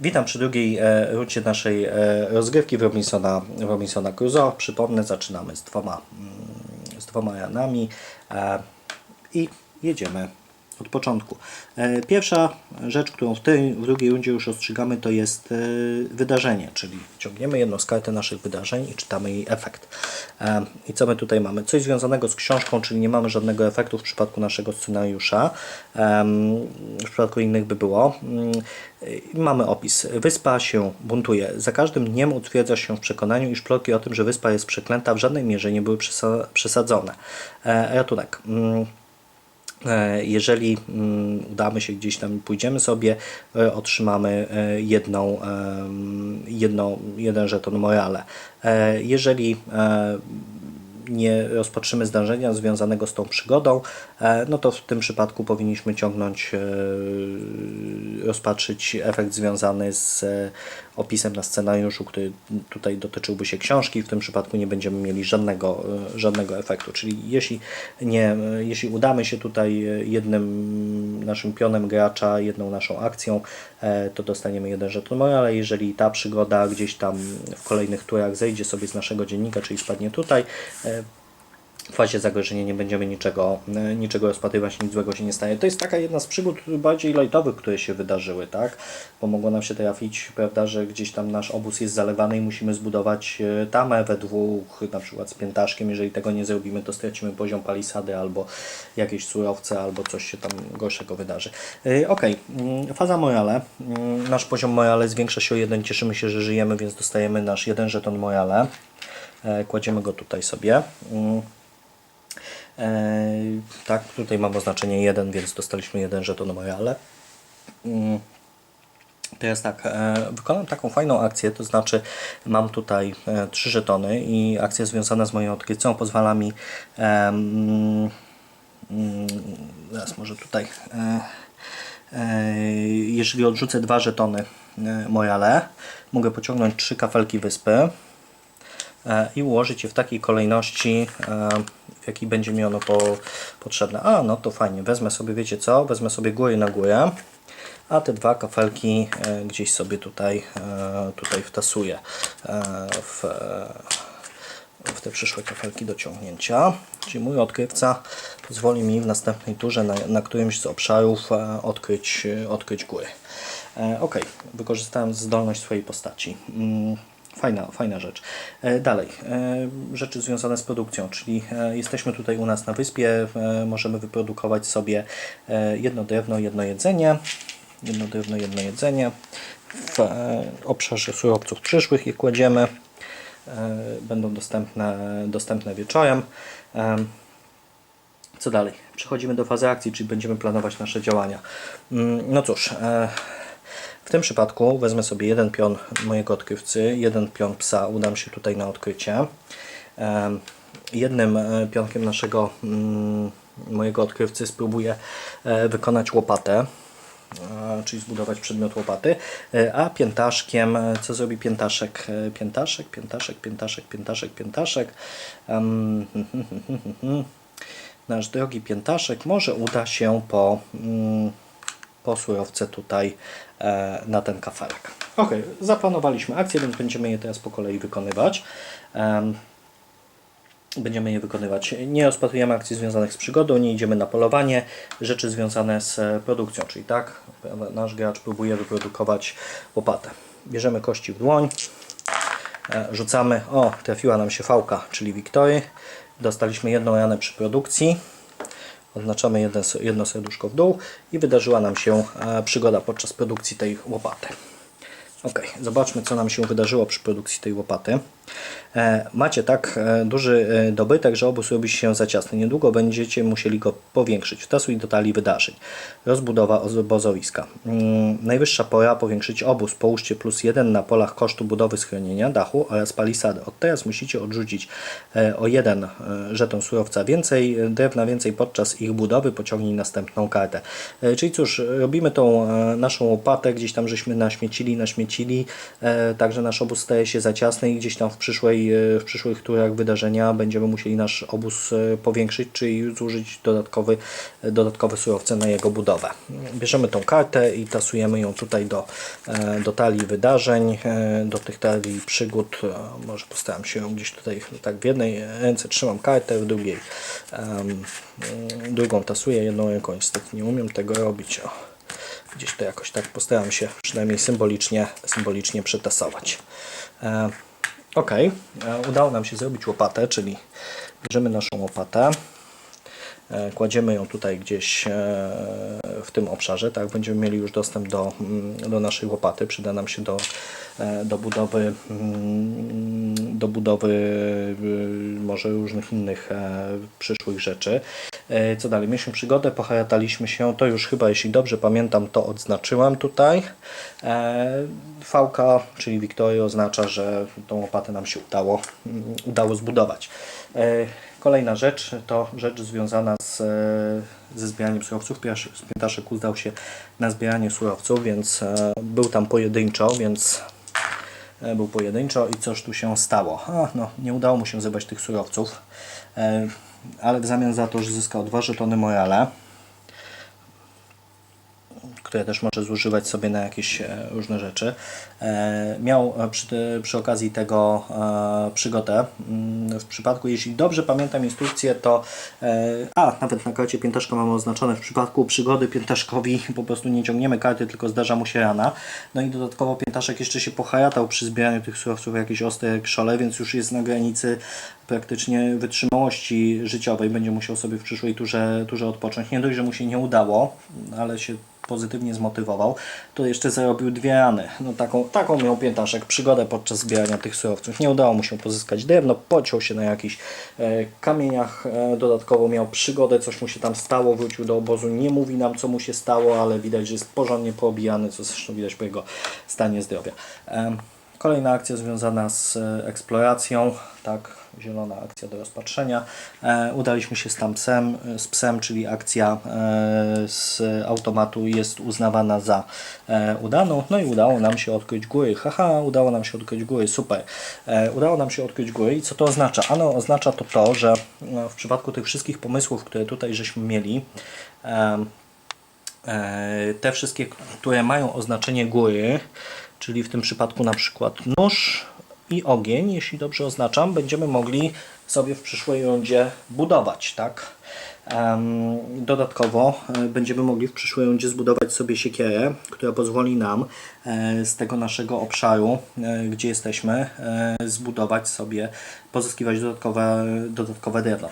Witam przy drugiej e, rundzie naszej e, rozgrywki Robinsona, Robinsona Crusoe. Przypomnę, zaczynamy z dwoma, mm, z dwoma ranami e, i jedziemy od początku. E, pierwsza rzecz, którą w tej w drugiej rundzie już ostrzegamy, to jest e, wydarzenie, czyli ciągniemy jedną z karty naszych wydarzeń i czytamy jej efekt. E, I co my tutaj mamy? Coś związanego z książką, czyli nie mamy żadnego efektu w przypadku naszego scenariusza. W przypadku innych by było. Mm, Mamy opis. Wyspa się buntuje. Za każdym dniem utwierdza się w przekonaniu, iż plotki o tym, że wyspa jest przeklęta, w żadnej mierze nie były przesa- przesadzone. Ratunek. E, Jeżeli mm, udamy się gdzieś tam i pójdziemy sobie, e, otrzymamy e, jedną, jedną, jeden żeton morale. Jeżeli nie rozpatrzymy zdarzenia związanego z tą przygodą, no to w tym przypadku powinniśmy ciągnąć, rozpatrzyć efekt związany z opisem na scenariuszu, który tutaj dotyczyłby się książki. W tym przypadku nie będziemy mieli żadnego, e, żadnego efektu. Czyli jeśli, nie, e, jeśli udamy się tutaj e, jednym naszym pionem gracza, jedną naszą akcją, to dostaniemy jeden żeton morale. Jeżeli ta przygoda gdzieś tam w kolejnych turach zejdzie sobie z naszego dziennika, czyli spadnie tutaj, fazie zagrożenia nie będziemy niczego, e, niczego rozpatrywać, nic złego się nie stanie. To jest taka jedna z przygód bardziej lightowych, które się wydarzyły, tak? Bo mogło nam się trafić, prawda, że gdzieś tam nasz obóz jest zalewany i musimy zbudować e, tamę we dwóch, na przykład z piętaszkiem. Jeżeli tego nie zrobimy, to stracimy poziom palisady albo jakieś surowce, albo coś się tam gorszego wydarzy. E, Okej, mm, faza morale. Mm, Nasz poziom morale zwiększa się o jeden. Cieszymy się, że żyjemy, więc dostajemy nasz jeden żeton morale. Kładziemy go tutaj sobie. E, tak, tutaj mam oznaczenie 1, więc dostaliśmy jeden żeton morale. Mm. Teraz tak, e, wykonam taką fajną akcję, to znaczy mam tutaj e, trzy żetony i akcja związana z moją odkrycą pozwala mi em, mm, teraz może tutaj jeżeli odrzucę dwa żetony e, morale mogę pociągnąć trzy kafelki wyspy i ułożyć je w takiej kolejności, e, w jakiej będzie mi ono po, potrzebne. A, no to fajnie, wezmę sobie, wiecie co, wezmę sobie góry na górę, a te dwa kafelki e, gdzieś sobie tutaj, e, tutaj wtasuję e, w, e, w te przyszłe kafelki do ciągnięcia. Czyli mój odkrywca pozwoli mi w następnej turze na, na którymś z obszarów e, odkryć, e, odkryć góry. E, ok, wykorzystałem zdolność swojej postaci. Fajna, fajna rzecz. E, Dalej, e, rzeczy związane z produkcją, czyli e, jesteśmy tutaj u nas na wyspie, możemy wyprodukować sobie jedno drewno, jedno jedzenie, jedno drewno, jedno jedzenie. W obszarze surowców przyszłych je kładziemy, będą dostępne, dostępne wieczorem. Em, co dalej? Przechodzimy do fazy akcji, czyli będziemy planować nasze działania. Mm, No cóż, w tym przypadku wezmę sobie jeden pion mojego odkrywcy, jeden pion psa, udam się tutaj na odkrycie. Jednym e, pionkiem naszego mm, mojego odkrywcy spróbuję e, wykonać łopatę, e, czyli zbudować przedmiot łopaty, a piętaszkiem, co zrobi piętaszek? Piętaszek, piętaszek, piętaszek, piętaszek, piętaszek. Nasz drogi piętaszek może uda się po, mm, po surowce tutaj e, na ten kafelek. Ok, zaplanowaliśmy akcję, więc będziemy je teraz po kolei wykonywać. Em, Będziemy je wykonywać. Nie rozpatrujemy akcji związanych z przygodą, nie idziemy na polowanie, rzeczy związane z e, produkcją, czyli tak, nasz gracz próbuje wyprodukować łopatę. Bierzemy kości w dłoń, e, rzucamy, o, trafiła nam się fałka, czyli Wiktory. Dostaliśmy jedną ranę przy produkcji, oznaczamy jeden, jedno serduszko w dół i wydarzyła nam się e, przygoda podczas produkcji tej łopaty. Ok, zobaczmy co nam się wydarzyło przy produkcji tej łopaty. E, macie tak e, duży e, dobytek, że obóz robi się za ciasny. Niedługo będziecie musieli go powiększyć. Wtasuj do talii wydarzeń. Rozbudowa obozowiska. Mm, najwyższa pora powiększyć obóz. Połóżcie plus jeden na polach kosztu budowy schronienia, dachu oraz palisady. Od teraz musicie odrzucić o jeden żeton surowca więcej, drewna więcej podczas ich budowy. Pociągnij następną kartę. Czyli cóż, robimy tą naszą łopatę, gdzieś tam żeśmy naśmiecili, naśmiecili, także nasz obóz staje się za ciasny i gdzieś tam w przyszłej, e, w przyszłych turach wydarzenia będziemy musieli nasz obóz e, powiększyć, czyli zużyć dodatkowy, e, dodatkowe surowce na jego budowę. Bierzemy tą kartę i tasujemy ją tutaj do, do talii wydarzeń, do tych talii przygód. Może postaram się ją gdzieś tutaj, tak w jednej ręce trzymam kartę, w drugiej mm, drugą tasuję jedną ręką. Niestety nie umiem tego robić. O gdzieś to jakoś tak postaram się przynajmniej symbolicznie, symbolicznie przetasować. Ok, e, udało nam się zrobić łopatę, czyli bierzemy naszą łopatę, e, kładziemy ją tutaj gdzieś e, w tym obszarze, tak, będziemy mieli już dostęp do, mm, do naszej łopaty, przyda nam się do, do budowy mm, do budowy y, może różnych innych przyszłych rzeczy. E, Co dalej? Mieliśmy przygodę, poharataliśmy się, to już chyba, jeśli dobrze pamiętam, to odznaczyłem tutaj. E, Vka, czyli Wiktoria oznacza, że tą łopatę nam się udało, mm, udało zbudować. E, Kolejna rzecz to rzecz związana z, e, ze zbieraniem surowców. Piasz- Piętaszek udał się na zbieranie surowców, więc e, był tam pojedynczo, więc e, był pojedynczo i coś tu się stało. A, no, nie udało mu się zebrać tych surowców, e, ale w zamian za to, że zyskał dwa żetony morale, które też może zużywać sobie na jakieś e, różne rzeczy. E, Miał e, przy, przy okazji tego przygodę. Mm, W przypadku, jeśli dobrze pamiętam instrukcję, to a, nawet na karcie piętaszka mamy oznaczone w przypadku przygody piętaszkowi po prostu nie ciągniemy karty, tylko zdarza mu się rana. No i dodatkowo piętaszek jeszcze się poharatał przy zbieraniu tych surowców jakieś ostre krzole, więc już jest na granicy praktycznie wytrzymałości życiowej. Będzie musiał sobie w przyszłej turze, turze odpocząć. Nie dość, że mu się nie udało, ale się pozytywnie zmotywował, to jeszcze zarobił dwie rany. No taką, taką miał piętaszek przygodę podczas zbierania tych surowców. Nie udało mu się pozyskać drewno, pociął się na jakichś e, kamieniach, e, dodatkowo miał przygodę, coś mu się tam stało, wrócił do obozu, nie mówi nam co mu się stało, ale widać, że jest porządnie poobijany, co zresztą widać po jego stanie zdrowia. Em, Kolejna akcja związana z e, eksploracją, tak, zielona akcja do rozpatrzenia. E, udaliśmy się z tam psem, z psem, czyli akcja e, z automatu jest uznawana za e, udaną. No i udało nam się odkryć góry. Haha, udało nam się odkryć góry, super. Udało nam się odkryć góry i co to oznacza? Ano oznacza to to, że e, w przypadku tych wszystkich pomysłów, które tutaj żeśmy mieli, te wszystkie, które mają oznaczenie góry, czyli w tym przypadku na przykład nóż i ogień, jeśli dobrze oznaczam, będziemy mogli sobie w przyszłej rundzie budować, tak? Dodatkowo e, będziemy mogli w przyszłej rundzie zbudować sobie siekierę, która pozwoli nam e, z tego naszego obszaru, e, gdzie jesteśmy, zbudować sobie, pozyskiwać dodatkowe, dodatkowe drewno.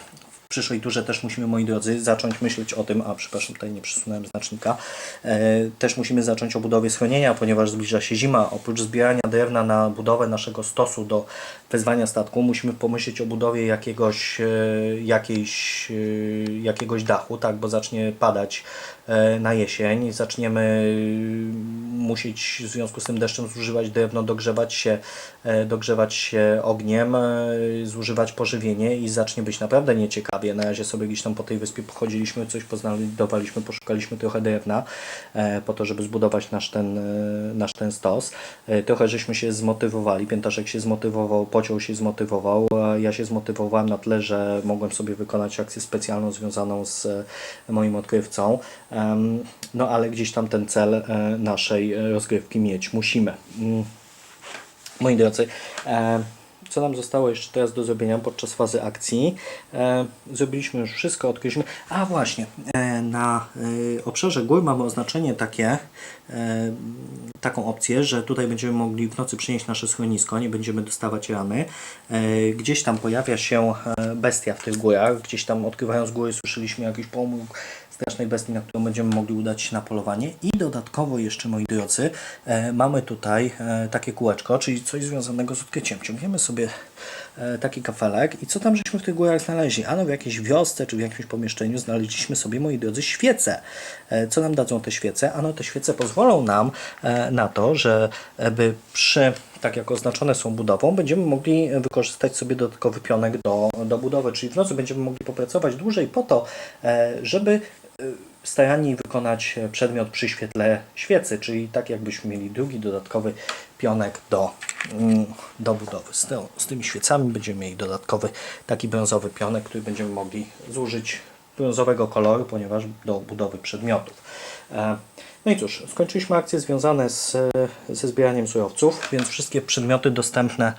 Przyszłej turze też musimy, moi drodzy, zacząć myśleć o tym, a przepraszam, tutaj nie przesunąłem znacznika, e, też musimy zacząć o budowie schronienia, ponieważ zbliża się zima. Oprócz zbierania drewna na budowę naszego stosu do wezwania statku, musimy pomyśleć o budowie jakiegoś, e, jakiejś, e, jakiegoś dachu, tak, bo zacznie padać e, na jesień, zaczniemy musieć w związku z tym deszczem zużywać drewno, dogrzewać się, dogrzewać się ogniem, zużywać pożywienie i zacznie być naprawdę nieciekawie. Na razie sobie gdzieś tam po tej wyspie pochodziliśmy, coś poznajdowaliśmy, poszukaliśmy trochę drewna po to, żeby zbudować nasz ten, nasz ten stos. Trochę żeśmy się zmotywowali, Piętaszek się zmotywował, Się zmotywował, ja się zmotywowałem na tle, że mogłem sobie wykonać akcję specjalną związaną z e, moim odkrywcą. No ale gdzieś tam ten cel e, naszej e, rozgrywki mieć musimy. Mm. Moi drodzy, co nam zostało jeszcze teraz do zrobienia podczas fazy akcji? Zrobiliśmy już wszystko, odkryliśmy. A właśnie, na obszarze gór mamy oznaczenie takie, taką opcję, że tutaj będziemy mogli w nocy przynieść nasze schronisko, nie będziemy dostawać rany. E, gdzieś tam pojawia się e, bestia w tych górach, gdzieś tam odkrywając góry słyszeliśmy jakiś pomóg strasznej bestii, na którą będziemy mogli udać się na polowanie. I dodatkowo jeszcze, moi drodzy, e, mamy tutaj takie kółeczko, czyli coś związanego z odkryciem. Ciągniemy sobie taki kafelek i co tam żeśmy w tych górach znaleźli? Ano w jakiejś wiosce czy w jakimś pomieszczeniu znaleźliśmy sobie, moi drodzy, świece. E, co nam dadzą te świece? Ano te świece pozwolą nam e, na to, że e, by przy tak jak oznaczone są budową, będziemy mogli wykorzystać sobie dodatkowy pionek do, do budowy, czyli w nocy będziemy mogli popracować dłużej po to, e, żeby starani wykonać e, przedmiot przy świetle świecy, czyli tak jakbyśmy mieli drugi dodatkowy pionek do, mm, do budowy. Z, tą, z tymi świecami będziemy mieli dodatkowy taki brązowy pionek, który będziemy mogli zużyć brązowego koloru, ponieważ do budowy przedmiotów. E, No i cóż, skończyliśmy akcje związane z, e, ze zbieraniem surowców, więc wszystkie przedmioty dostępne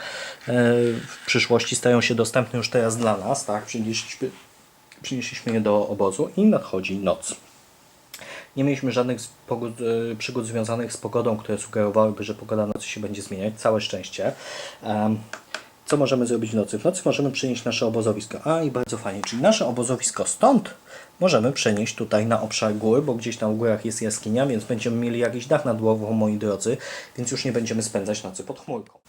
w przyszłości stają się dostępne już teraz dla nas, tak? Przynieśliśmy, przynieśliśmy je do obozu i nadchodzi noc. Nie mieliśmy żadnych pogód, e, przygód związanych z pogodą, które sugerowałyby, że pogoda nocy się będzie zmieniać. Całe szczęście. Co możemy zrobić w nocy? W nocy możemy przenieść nasze obozowisko. A i bardzo fajnie, czyli nasze obozowisko stąd możemy przenieść tutaj na obszar góry, bo gdzieś w górach jest jaskinia, więc będziemy mieli jakiś dach nad głową, moi drodzy, więc już nie będziemy spędzać nocy pod chmurką.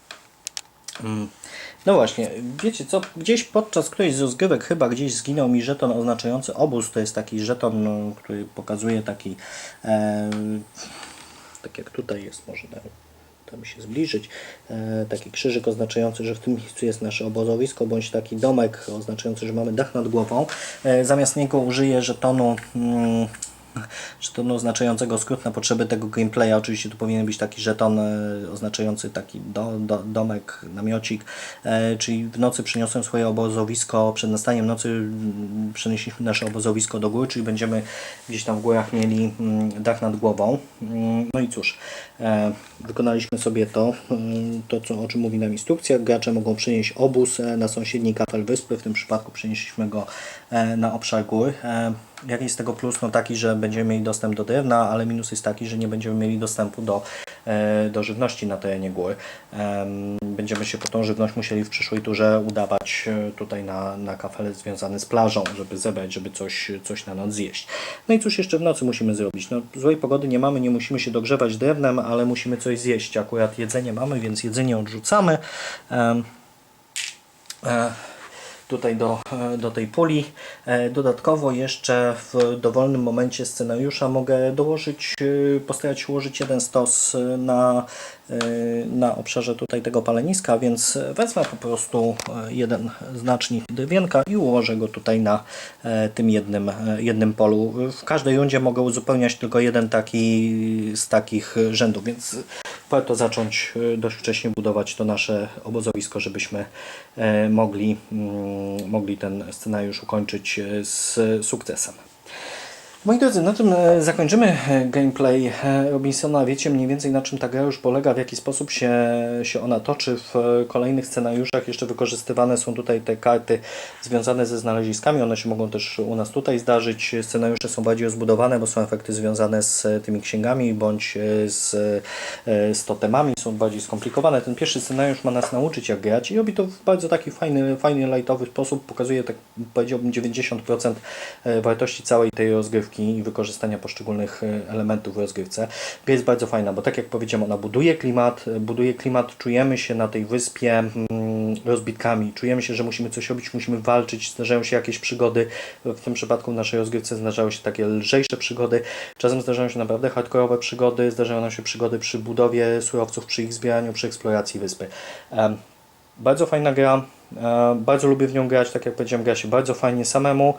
Mm. No właśnie, wiecie co, gdzieś podczas którejś z rozgrywek chyba gdzieś zginął mi żeton oznaczający obóz, to jest taki żeton, no, który pokazuje taki, e, tak jak tutaj jest, może tam się zbliżyć, e, taki krzyżyk oznaczający, że w tym miejscu jest nasze obozowisko, bądź taki domek oznaczający, że mamy dach nad głową. E, zamiast niego użyję żetonu mm, żetonu oznaczającego skrót na potrzeby tego gameplaya. Oczywiście tu powinien być taki żeton e, oznaczający taki do, do, domek, namiocik, e, czyli w nocy przyniosłem swoje obozowisko, przed nastaniem nocy mm, przenieśliśmy nasze obozowisko do góry, czyli będziemy gdzieś tam w górach mieli mm, dach nad głową. Mm, No i cóż, e, wykonaliśmy sobie to, to co, o czym mówi nam instrukcja. Gracze mogą przenieść obóz e, na sąsiedni kafel wyspy, w tym przypadku przenieśliśmy go e, na obszar gór. Jaki jest tego plus? No taki, że będziemy mieli dostęp do drewna, ale minus jest taki, że nie będziemy mieli dostępu do, e, do żywności na terenie gór. Em, Będziemy się po tą żywność musieli w przyszłej turze udawać e, tutaj na, na kafel związany z plażą, żeby zebrać, żeby coś, coś na noc zjeść. No i cóż jeszcze w nocy musimy zrobić? No, złej pogody nie mamy, nie musimy się dogrzewać drewnem, ale musimy coś zjeść. Akurat jedzenie mamy, więc jedzenie odrzucamy. E, tutaj do, do tej puli. E, Dodatkowo jeszcze w dowolnym momencie scenariusza mogę dołożyć, e, postarać się ułożyć jeden stos na, e, na obszarze tutaj tego paleniska, więc wezmę po prostu jeden znacznik drewienka i ułożę go tutaj na tym jednym, jednym polu. W każdej rundzie mogę uzupełniać tylko jeden taki z takich rzędów, więc warto zacząć e, dość wcześnie budować to nasze obozowisko, żebyśmy e, mogli, mm, mogli ten scenariusz ukończyć e, z sukcesem. Moi drodzy, na tym e, zakończymy e, gameplay e, Robinsona. Wiecie mniej więcej na czym ta gra już polega, w jaki sposób się, się ona toczy. W kolejnych scenariuszach jeszcze wykorzystywane są tutaj te karty związane ze znaleziskami. One się mogą też u nas tutaj zdarzyć. Scenariusze są bardziej rozbudowane, bo są efekty związane z tymi księgami bądź z, z totemami. Są bardziej skomplikowane. Ten pierwszy scenariusz ma nas nauczyć jak grać i robi to w bardzo taki fajny, fajny lightowy sposób. Pokazuje tak powiedziałbym 90% e, wartości całej tej rozgrywki i wykorzystania poszczególnych e, elementów w rozgrywce. Jest bardzo fajna, bo tak jak powiedziałem, ona buduje klimat, e, buduje klimat, czujemy się na tej wyspie mm, rozbitkami, czujemy się, że musimy coś robić, musimy walczyć, zdarzają się jakieś przygody, w tym przypadku w naszej rozgrywce zdarzały się takie lżejsze przygody, czasem zdarzają się naprawdę hardkorowe przygody, zdarzają nam się przygody przy budowie surowców, przy ich zbieraniu, przy eksploracji wyspy. Bardzo fajna gra, e, bardzo lubię w nią grać, tak jak powiedziałem, gra się bardzo fajnie samemu.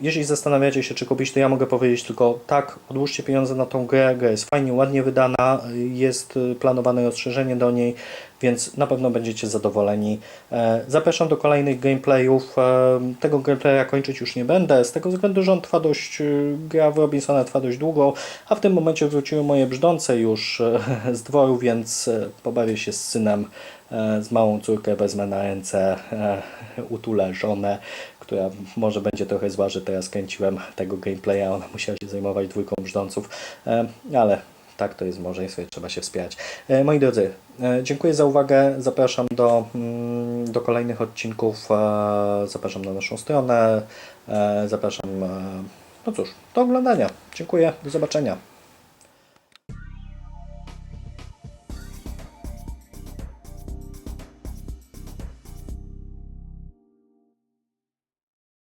Jeśli zastanawiacie się, czy kupić, to ja mogę powiedzieć tylko tak, odłóżcie pieniądze na tą grę, jest fajnie, ładnie wydana, jest y, planowane rozszerzenie do niej, więc na pewno będziecie zadowoleni. E, Zapraszam do kolejnych gameplayów. E, Tego gameplaya kończyć już nie będę, z tego względu, że on trwa dość, y, gra w Robinsona trwa dość długo, a w tym momencie wróciły moje brzdące już e, z dworu, więc pobawię się z synem, z małą córkę wezmę na ręce, utulę żonę, która może będzie trochę zła, że teraz kręciłem tego gameplaya, ona musiała się zajmować dwójką brzdąców, e, ale tak to jest w małżeństwie, trzeba się wspierać. E, Moi drodzy, e, dziękuję za uwagę, zapraszam do, mm, do kolejnych odcinków, zapraszam na naszą stronę, zapraszam, no cóż, do oglądania. Dziękuję, do zobaczenia.